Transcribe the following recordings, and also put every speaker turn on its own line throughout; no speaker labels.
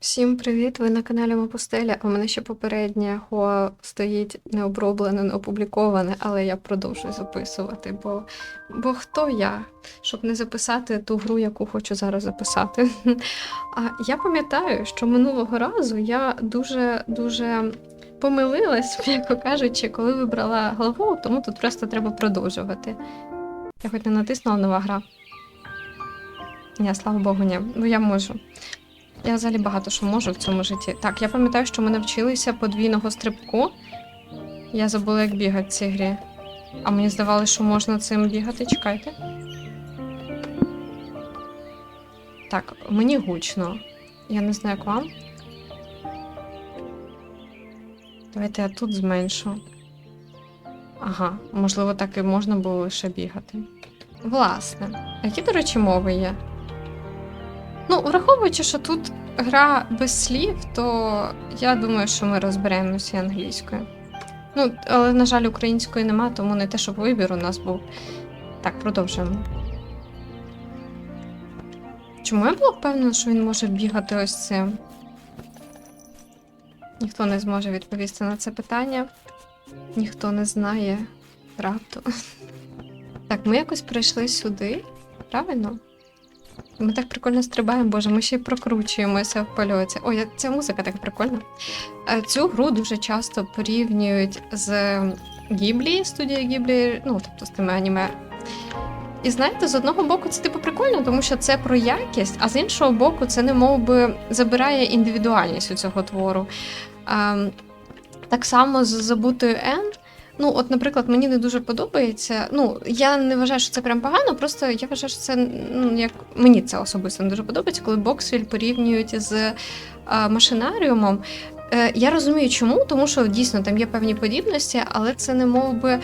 Всім привіт! Ви на каналі Мапустеля. У мене ще попереднє Хуа стоїть необроблене, не опубліковане, але я продовжую записувати, бо, бо хто я, щоб не записати ту гру, яку хочу зараз записати. А я пам'ятаю, що минулого разу я дуже дуже помилилась, м'яко кажучи, коли вибрала главу, тому тут просто треба продовжувати. Я хоч не натиснула нова гра. Ні, слава Богу, ні. Ну я можу. Я взагалі багато що можу в цьому житті. Так, я пам'ятаю, що ми навчилися подвійного стрибку. Я забула, як бігати в цій грі. А мені здавалося, що можна цим бігати. Чекайте. Так, мені гучно. Я не знаю, як вам. Давайте я тут зменшу. Ага, можливо, так і можна було лише бігати. Власне, які, до речі, мови є? Ну, враховуючи, що тут гра без слів, то я думаю, що ми розберемося англійською. Ну, але, на жаль, української нема, тому не те, щоб вибір у нас був. Так, продовжуємо. Чому я була впевнена, що він може бігати ось цим? Ніхто не зможе відповісти на це питання. Ніхто не знає правду. Так, ми якось прийшли сюди, правильно? Ми так прикольно стрибаємо, боже, ми ще й прокручуємося в польоті. Ой, ця музика так прикольна. Е, Цю гру дуже часто порівнюють з Гіблі, студія Гіблі, ну, тобто з тими аніме. І знаєте, з одного боку, це типу прикольно, тому що це про якість, а з іншого боку, це не мов би забирає індивідуальність у цього твору. Ем, так само з забутою Н. Ну, от, наприклад, мені не дуже подобається. Ну, я не вважаю, що це прям погано, просто я вважаю, що це ну, як мені це особисто не дуже подобається, коли Боксвіль порівнюють з е, машинаріумом. Е, я розумію, чому, тому що дійсно там є певні подібності, але це не мов би.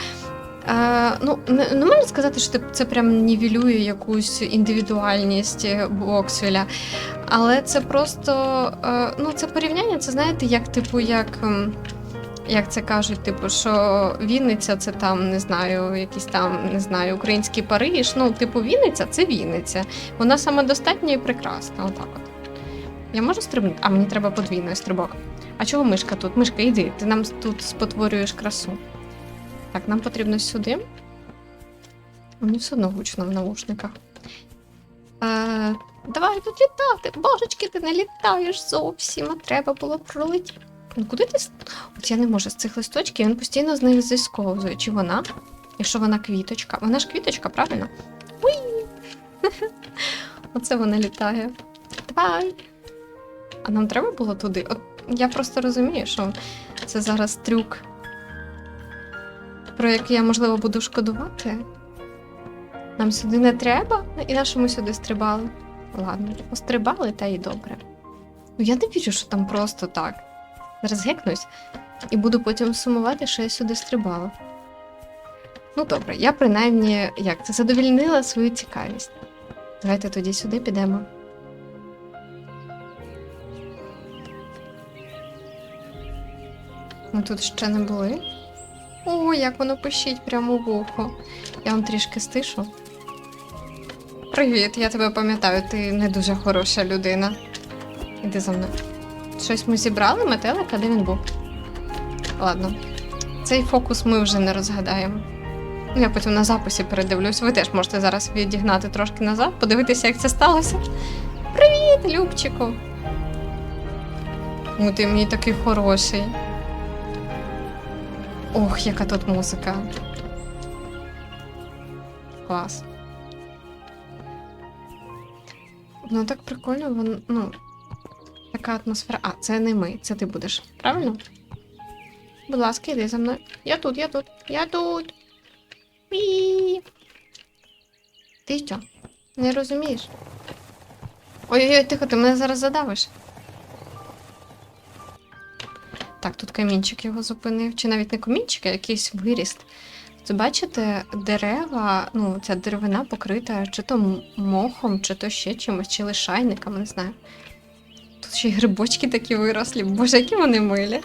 Е, ну, не, не можна сказати, що це прям нівелює якусь індивідуальність Боксвіля. Але це просто е, ну, це порівняння, це знаєте, як типу, як. Як це кажуть, типу, що Вінниця це там, не знаю, якийсь там, не знаю, український Париж. Ну, типу, Вінниця це Вінниця. Вона самодостатня і прекрасна. Отак от. Я можу стрибнути? А мені треба подвійний стрибок. А чого мишка тут? Мишка, йди, ти нам тут спотворюєш красу. Так, нам потрібно сюди. Мені все одно гучно в наушниках. Е, давай тут літати. Божечки, ти не літаєш зовсім, а треба було пролетіти. Ну куди ти? От я не можу з цих листочків, він постійно з них зісковзує. Чи вона? Якщо вона квіточка. Вона ж квіточка, правильно? Оце вона літає. Давай. А нам треба було туди? От я просто розумію, що це зараз трюк, про який я, можливо, буду шкодувати. Нам сюди не треба, і на що ми сюди стрибали? Ладно, пострибали, та й добре. Ну я не вірю, що там просто так. Зараз гекнусь і буду потім сумувати, що я сюди стрибала. Ну добре, я принаймні як це задовільнила свою цікавість. Давайте тоді сюди підемо. Ми тут ще не були. О, як воно пищить прямо в ухо. Я вам трішки стишу. Привіт, я тебе пам'ятаю, ти не дуже хороша людина. Іди за мною. Щось ми зібрали, метелика, де він був? Ладно. Цей фокус ми вже не розгадаємо. Я потім на записі передивлюсь. Ви теж можете зараз відігнати трошки назад, подивитися, як це сталося. Привіт, Любчику! Ну, ти мій такий хороший. Ох, яка тут музика. Клас. Ну, так прикольно, вон, ну, така атмосфера. А, це не ми, це ти будеш, правильно? Будь ласка, йди за мною. Я тут, я тут, я тут. Ві. Ти що? Не розумієш? Ой-ой-ой, тихо, ти мене зараз задавиш. Так, тут камінчик його зупинив. Чи навіть не камінчик, а якийсь виріст. Це бачите, дерева, ну, ця деревина покрита чи то мохом, чи то ще чимось, чи лишайником, не знаю. Ще й грибочки такі вирослі. Боже, які вони милі.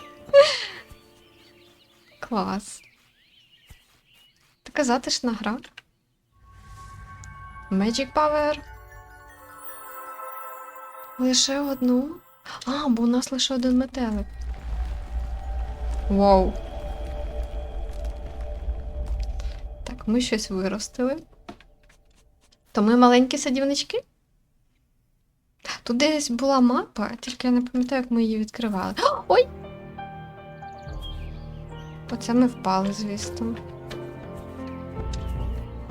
Клас. Така затишна гра. Magic Power. Лише одну. А, бо у нас лише один метелик. Вау. Так, ми щось виростили. То ми маленькі садівнички? Тут десь була мапа, тільки я не пам'ятаю, як ми її відкривали. Ой! Оце ми впали, звісно.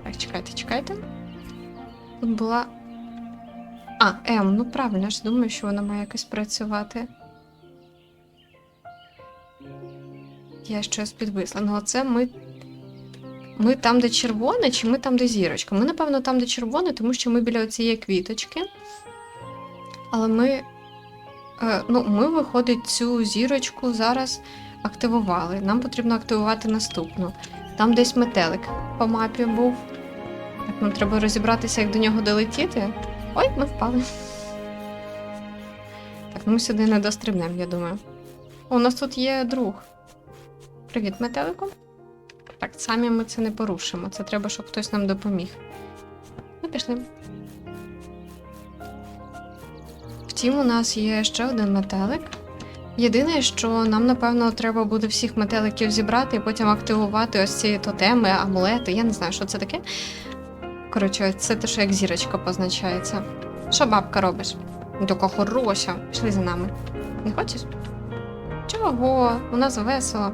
Так, чекайте, чекайте. Тут була. А, М, ну правильно, я ж думаю, що вона має якось працювати. Я щось підвисла. Ну, оце ми. Ми там, де червоне, чи ми там, де зірочка? Ми, напевно, там, де червоне, тому що ми біля цієї квіточки. Але ми. Е, ну, ми, виходить, цю зірочку зараз активували. Нам потрібно активувати наступну. Там десь метелик по мапі був. Так, нам треба розібратися, як до нього долетіти. Ой, ми впали. Так, ну ми сюди не дострибнемо, я думаю. У нас тут є друг. Привіт, метелику. Так, самі ми це не порушимо. Це треба, щоб хтось нам допоміг. Ми пішли. Втім, у нас є ще один метелик. Єдине, що нам, напевно, треба буде всіх метеликів зібрати і потім активувати ось ці тотеми, амулети. Я не знаю, що це таке. Коротше, це те, що як зірочка позначається. Що бабка робиш? Така хороша. Пішли за нами. Не хочеш? Чого? У нас весело.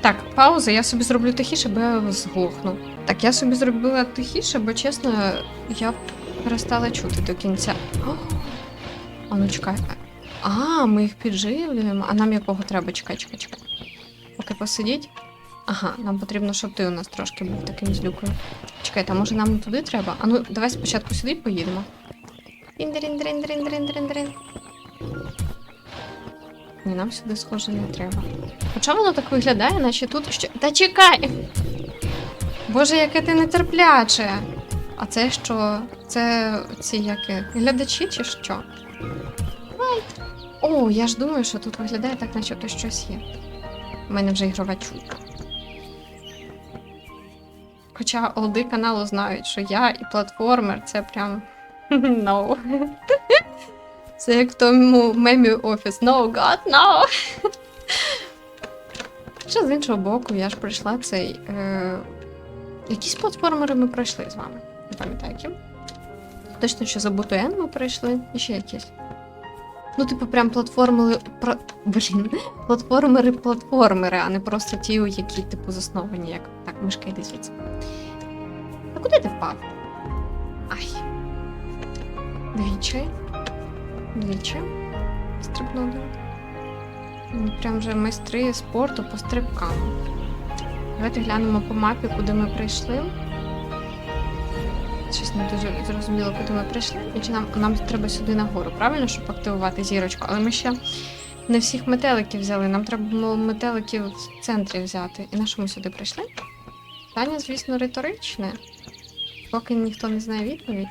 Так, пауза, я собі зроблю тихіше, бо я зглохну. Так, я собі зробила тихіше, бо чесно, я перестала чути до кінця. О, ну чекай. А, ми їх підживлюємо. А нам якого треба? Чекай, чекай, чекай. Поки посидіть. Ага, нам потрібно, щоб ти у нас трошки був таким злюкою. Чекайте, а може нам туди треба? А ну, давай спочатку сюди поїдемо. Дрін-дрін-дрін-дрін-дрін-дрін-дрін. Ні, нам сюди схоже не треба. Хоча воно так виглядає, наче тут ще. Та чекай! Боже, яке ти нетерпляче! А це що? Це ці які? Глядачі чи що? О, я ж думаю, що тут виглядає так, наче тут щось є. У мене вже ігрова чутка. Хоча олди каналу знають, що я і платформер це прям no. Це як в тому мемі офіс. No, God, no! Ще з іншого боку, я ж пройшла цей. Е... Якісь платформери ми пройшли з вами. Не пам'ятаю які. Точно, що за Бутуен ми пройшли, і ще якісь. Ну, типу, прям платформери. Про... Блін, платформери-платформери, а не просто ті, які, типу, засновані, як. Так, мишка йди звідси. А куди ти впав? Ай. Двічі. Двічі. Стрибнули. Прям вже майстри спорту по стрибкам. Давайте глянемо по мапі, куди ми прийшли. Щось не дуже зрозуміло, куди ми прийшли. Чи нам, нам треба сюди нагору, правильно, щоб активувати зірочку, але ми ще не всіх метеликів взяли. Нам треба було метеликів в центрі взяти. І на що ми сюди прийшли? Питання, звісно, риторичне. Поки ніхто не знає відповідь.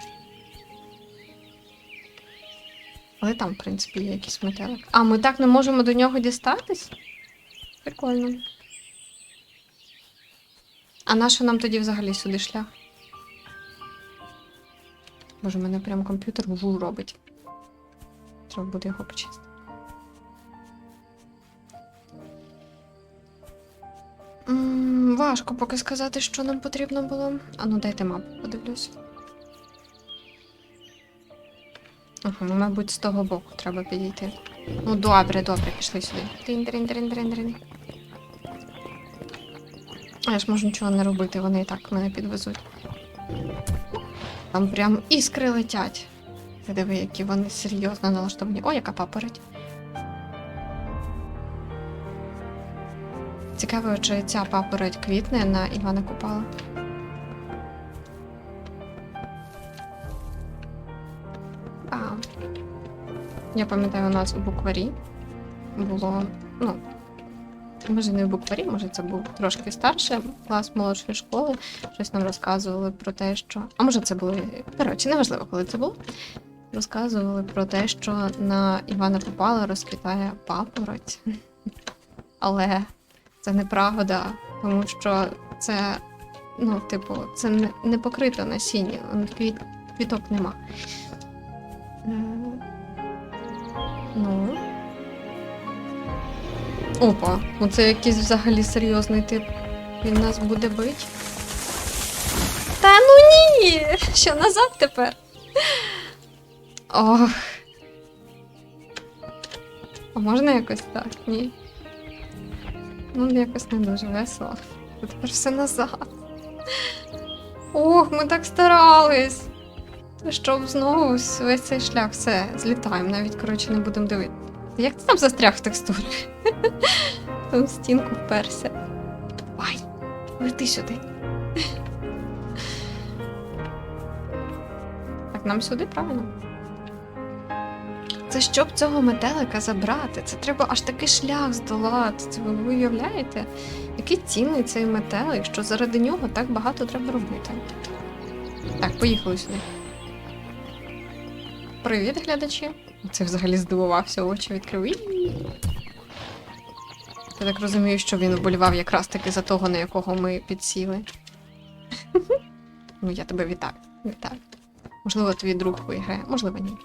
Але там, в принципі, є якийсь метелик. А, ми так не можемо до нього дістатись? Прикольно. А на що нам тоді взагалі сюди шлях? Боже, мене прям комп'ютер ву робить. Треба буде його почистити. М, Важко поки сказати, що нам потрібно було. А ну дайте мапу, подивлюсь. Ага, ну, мабуть, з того боку треба підійти. Ну, добре, добре, пішли сюди. Трин, А я ж можу нічого не робити, вони і так мене підвезуть. Там прям іскри летять. Ти диви, які вони серйозно налаштовані. О, яка папороть. Цікаво, чи ця папороть квітне на Івана Купала. А, я пам'ятаю, у нас у букварі було, ну, може не в букварі, може це був трошки старше клас молодшої школи. Щось нам розказували про те, що. А може це були. Коротше, неважливо, коли це було. Розказували про те, що на Івана Купала розквітає папороть. Але це неправда, тому що це, ну, типу, це не, не покрито насіння. Квіт, квіток нема. Е, Ну. Опа, оце якийсь взагалі серйозний тип. Він нас буде бить. Та ну ні! Що назад тепер? Ох. А можна якось так? Ні. Ну, якось не дуже весело. Тепер все назад. Ох, ми так старались. Щоб знову весь цей шлях, все, злітаємо, навіть коротше не будемо дивитися. Як ти там застряг в текстурі? Там стінку вперся. Ай, лети сюди. Так, нам сюди, правильно? Це щоб цього метелика забрати. Це треба аж такий шлях здолати. Це ви уявляєте? Який цінний цей метелик, що заради нього так багато треба робити. Так, поїхали сюди. Привіт, глядачі. Це взагалі здивувався, очі відкрив. Я так розумію, що він вболівав якраз таки за того, на якого ми підсіли. Ну, я тебе вітаю. Вітаю. Можливо, твій друг виграє, можливо, ні.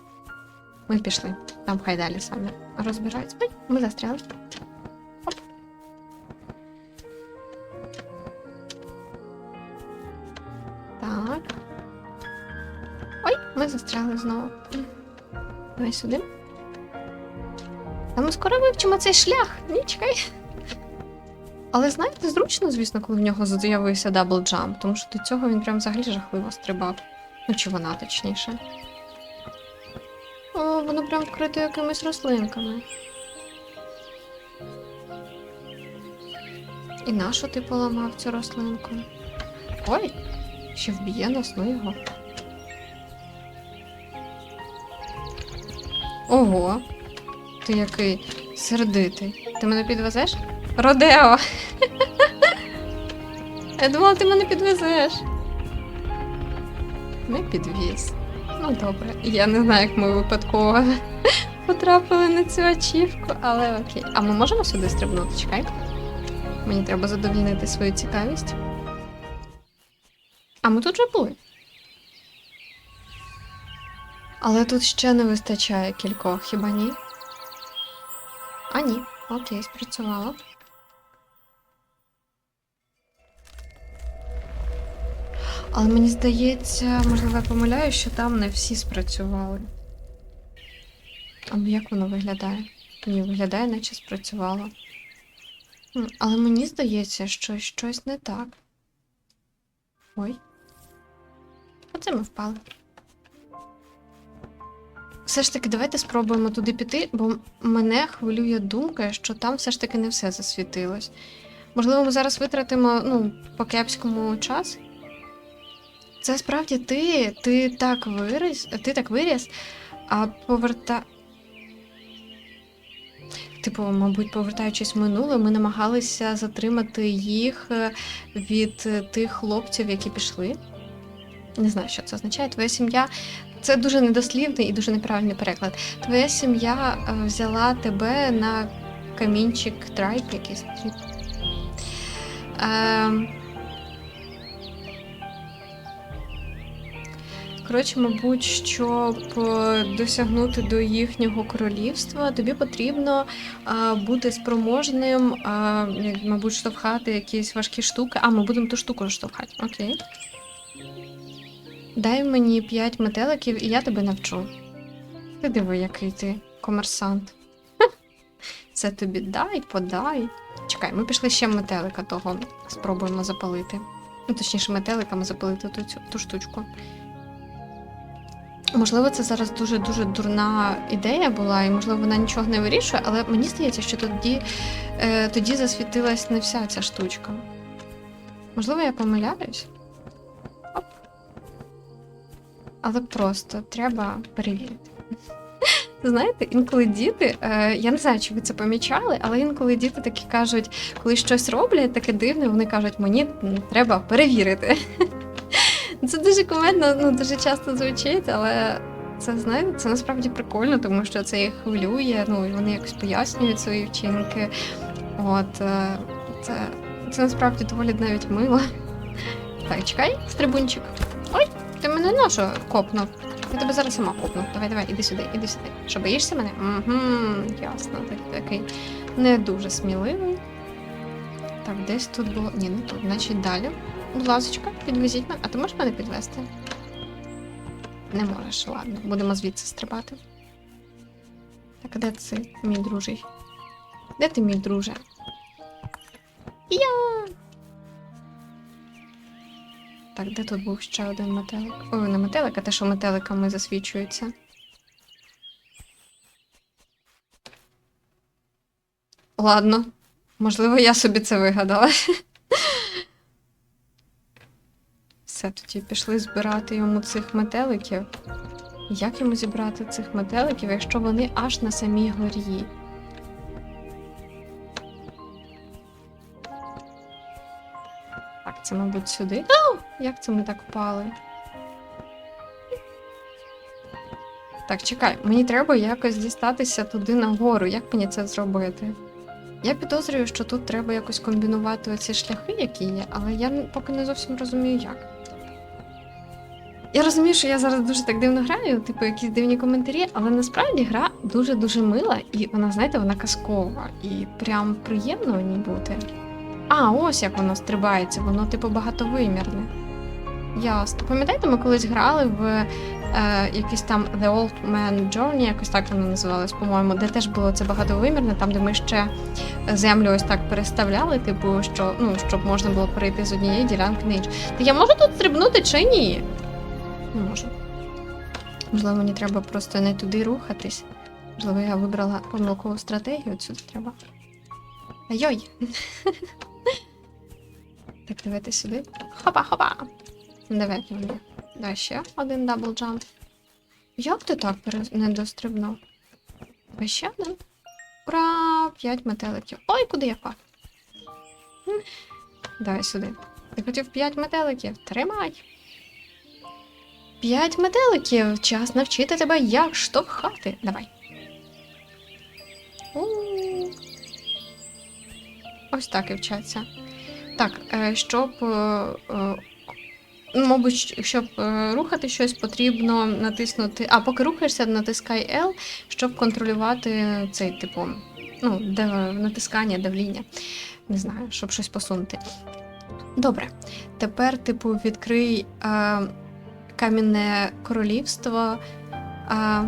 Ми пішли. Там хай далі самі розбираються. Ми застряли. Так. Ой, ми застряли знову. Давай сюди. Та ми скоро вивчимо цей шлях. Ні, чекай. Але знаєте, зручно, звісно, коли в нього з'явився дабл джамп, тому що до цього він прям взагалі жахливо стрибав. Ну, чи вона точніше. О, воно прям вкрите якимись рослинками. І нащо ти поламав цю рослинку? Ой, ще вб'є нас, ну його. Ого, ти який сердитий. Ти мене підвезеш? Родео! Я думала, ти мене підвезеш. Не підвіз. Ну добре, я не знаю, як ми випадково потрапили на цю ачівку, але окей. А ми можемо сюди стрибнути? Чекай. Мені треба задовільнити свою цікавість. А ми тут вже були. Але тут ще не вистачає кількох, хіба ні? А ні, окей, спрацювало. Але мені здається, можливо, я помиляю, що там не всі спрацювали. А ну, як воно виглядає? Ні, виглядає, наче спрацювало. Але мені здається, що щось не так. Ой. Оце ми впали. Все ж таки, давайте спробуємо туди піти, бо мене хвилює думка, що там все ж таки не все засвітилось. Можливо, ми зараз витратимо ну, по кепському час. Це справді ти, ти так виріс, ти так виріс, а поверта. Типу, мабуть, повертаючись в минуле, ми намагалися затримати їх е, від тих хлопців, які пішли. Не знаю, що це означає. Твоя сім'я. Це дуже недослівний і дуже неправильний переклад. Твоя сім'я е, взяла тебе на камінчик трайп якийсь. Ем... Коротше, мабуть, щоб е, досягнути до їхнього королівства, тобі потрібно а, бути спроможним, а, мабуть, штовхати якісь важкі штуки. А, ми будемо ту штуку штовхати. Окей. Дай мені п'ять метеликів, і я тебе навчу. Ти диви, який ти комерсант. Це тобі дай, подай. Чекай, ми пішли ще метелика того. Спробуємо запалити. Ну, точніше, метеликами запалити ту, ту штучку. Можливо, це зараз дуже-дуже дурна ідея була, і можливо вона нічого не вирішує, але мені здається, що тоді, е, тоді засвітилась не вся ця штучка. Можливо, я помиляюсь. Але просто треба перевірити. Знаєте, інколи діти, е, я не знаю, чи ви це помічали, але інколи діти такі кажуть, коли щось роблять, таке дивне, вони кажуть, мені треба перевірити. Це дуже кумедно, ну дуже часто звучить, але це знаєте, це насправді прикольно, тому що це їх хвилює. Ну і вони якось пояснюють свої вчинки. От е, це, це насправді доволі навіть мило. Так, чекай, стрибунчик. Ти мене на що копнув? Я тебе зараз сама копну. Давай, давай, іди сюди, іди сюди. Що, боїшся мене? Угу, ясно, ти такий не дуже сміливий. Так, десь тут було. Ні, не тут, значить далі. Будь ласочка, підвезіть мене. А ти можеш мене підвезти? Не можеш, ладно, будемо звідси стрибати. Так, а де це мій дружий? Де ти, мій друже? Я. Так, де тут був ще один метелик? Ой, не метелик, а те, що метеликами засвічується. Ладно, можливо, я собі це вигадала. Все, тоді пішли збирати йому цих метеликів. Як йому зібрати цих метеликів, якщо вони аж на самій горі? Це, мабуть, сюди. Ау! Як це ми так впали? Так, чекай, мені треба якось дістатися туди нагору. Як мені це зробити? Я підозрюю, що тут треба якось комбінувати оці шляхи, які є, але я поки не зовсім розумію, як. Я розумію, що я зараз дуже так дивно граю, типу якісь дивні коментарі, але насправді гра дуже-дуже мила, і вона, знаєте, вона казкова, і прям приємно в ній бути. А, ось як воно стрибається, воно типу багатовимірне. Ясно. Пам'ятаєте, ми колись грали в е, якийсь там The Old Man Journey, якось так воно називалось, по-моєму, де теж було це багатовимірне, там, де ми ще землю ось так переставляли, типу, що, ну, щоб можна було перейти з однієї ділянки на іншу. Та я можу тут стрибнути чи ні? Не можу. Можливо, мені треба просто не туди рухатись. Можливо, я вибрала помилкову стратегію, сюди треба. Айой! Так, давайте сюди. Хопа-хопа! Давай, мені. Давай ще один дабл джамп. Як ти так не дострибнув? Ще один. Ура! П'ять метеликів. Ой, куди я впав? М. Давай сюди. Ти хотів п'ять метеликів. Тримай. П'ять метеликів. Час навчити тебе, як штовхати. Давай. У. Ось так і вчаться. Так, е, щоб. е, е, ну, Мабуть, щоб рухати щось, потрібно натиснути. А, поки рухаєшся, натискай L, щоб контролювати цей типу, ну, натискання, давління. Не знаю, щоб щось посунути. Добре. Тепер, типу, відкрий е, камінне королівство е,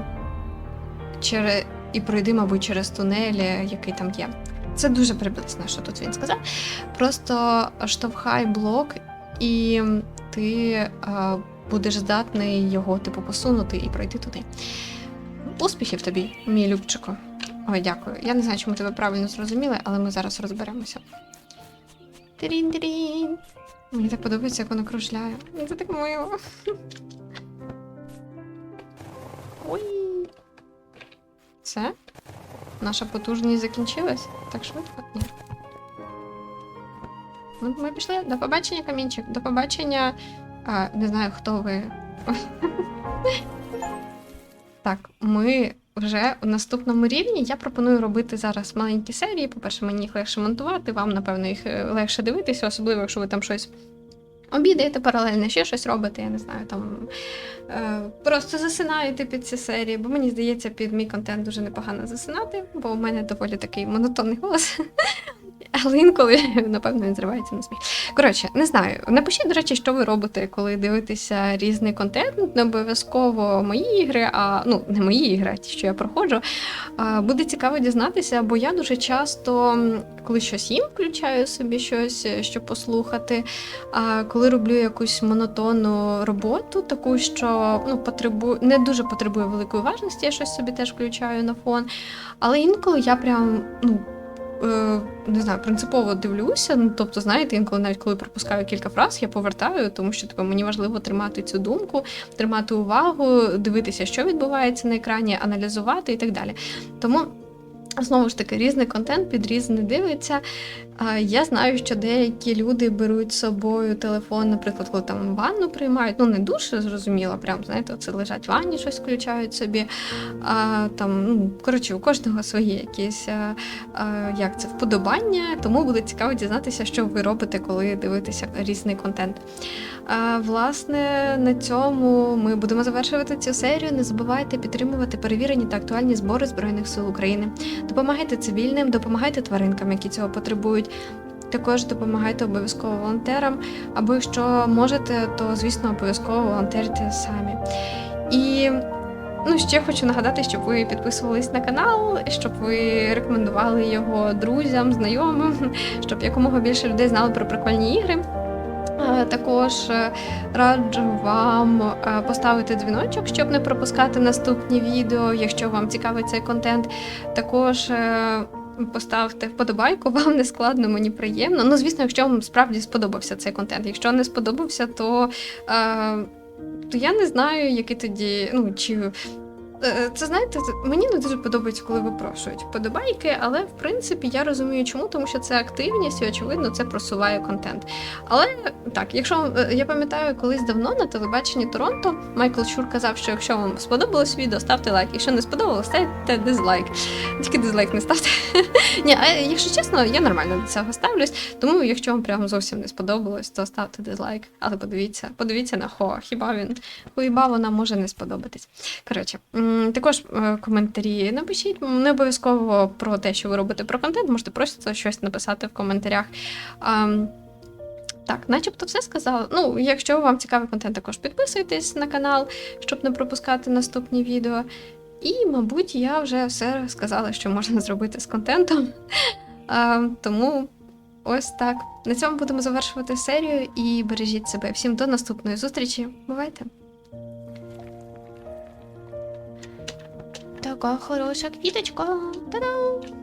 через, і пройди, мабуть, через тунель, е, який там є. Це дуже приблизно, що тут він сказав. Просто штовхай блок, і ти е, будеш здатний його, типу, посунути і пройти туди. Успіхів тобі, мій Любчику. Ой, дякую. Я не знаю, чому тебе правильно зрозуміли, але ми зараз розберемося. Трін-трін. Мені так подобається, як воно кружляє. Це так мило. Ой. Все? Наша потужність закінчилась? Так швидко? Ні. Ну, ми пішли. До побачення, камінчик. До побачення. А, не знаю, хто ви. так, ми вже у наступному рівні. Я пропоную робити зараз маленькі серії. По-перше, мені їх легше монтувати, вам, напевно, їх е, легше дивитися, особливо, якщо ви там щось обідаєте паралельно, ще щось робите, я не знаю, там е, просто засинаєте під ці серії, бо мені здається, під мій контент дуже непогано засинати, бо у мене доволі такий монотонний голос. Але інколи, напевно, він зривається на сміх. Коротше, не знаю. Напишіть, до речі, що ви робите, коли дивитеся різний контент. Не обов'язково мої ігри, а ну не мої ігри, а ті, що я проходжу. А, буде цікаво дізнатися, бо я дуже часто, коли щось їм, включаю собі щось, е, щоб послухати. А коли роблю якусь монотонну роботу, таку, що ну, потребує, не дуже потребує великої уважності, я щось собі теж включаю на фон. Але інколи я прям, ну. Е, Не знаю, принципово дивлюся. Ну, тобто, знаєте, інколи навіть коли пропускаю кілька фраз, я повертаю, тому що типу, мені важливо тримати цю думку, тримати увагу, дивитися, що відбувається на екрані, аналізувати і так далі. Тому. Знову ж таки, різний контент під різне дивиться. Я знаю, що деякі люди беруть з собою телефон, наприклад, коли там ванну приймають. Ну, не дуже зрозуміло, прям знаєте, це лежать в ванні, щось включають собі. А, там, ну, коротше, у кожного свої якісь а, а, як це, вподобання, тому буде цікаво дізнатися, що ви робите, коли дивитеся різний контент. А, власне, на цьому ми будемо завершувати цю серію. Не забувайте підтримувати перевірені та актуальні збори Збройних сил України. Допомагайте цивільним, допомагайте тваринкам, які цього потребують. Також допомагайте обов'язково волонтерам, або якщо можете, то звісно обов'язково волонтерте самі. І ну, ще хочу нагадати, щоб ви підписувались на канал, щоб ви рекомендували його друзям, знайомим, щоб якомога більше людей знали про прикольні ігри. Е, Також е, раджу вам е, поставити дзвіночок, щоб не пропускати наступні відео, якщо вам цікавий цей контент. Також поставте вподобайку, вам не складно, мені приємно. Ну, звісно, якщо вам справді сподобався цей контент. Якщо не сподобався, то, то я не знаю, який тоді. Ну, чи Це знаєте, мені не дуже подобається, коли випрошують вподобайки, але в принципі я розумію, чому, тому що це активність і очевидно це просуває контент. Але так, якщо е, я пам'ятаю, колись давно на телебаченні Торонто Майкл Щур казав, що якщо вам сподобалось відео, ставте лайк. Якщо не сподобалось, ставте дизлайк. Тільки дизлайк не ставте. Ні, а якщо чесно, я нормально до цього ставлюсь. Тому, якщо вам прям зовсім не сподобалось, то ставте дизлайк. Але подивіться, подивіться на хо, хіба він хіба вона може не сподобатись. Коротше, також е, коментарі напишіть. Не обов'язково про те, що ви робите про контент, можете просто щось написати в коментарях. Так, начебто все сказала. Ну, якщо вам цікавий контент, також підписуйтесь на канал, щоб не пропускати наступні відео. І, мабуть, я вже все сказала, що можна зробити з контентом. А, тому ось так. На цьому будемо завершувати серію і бережіть себе. Всім до наступної зустрічі. Бувайте! Така хороша квіточка. Та-дам!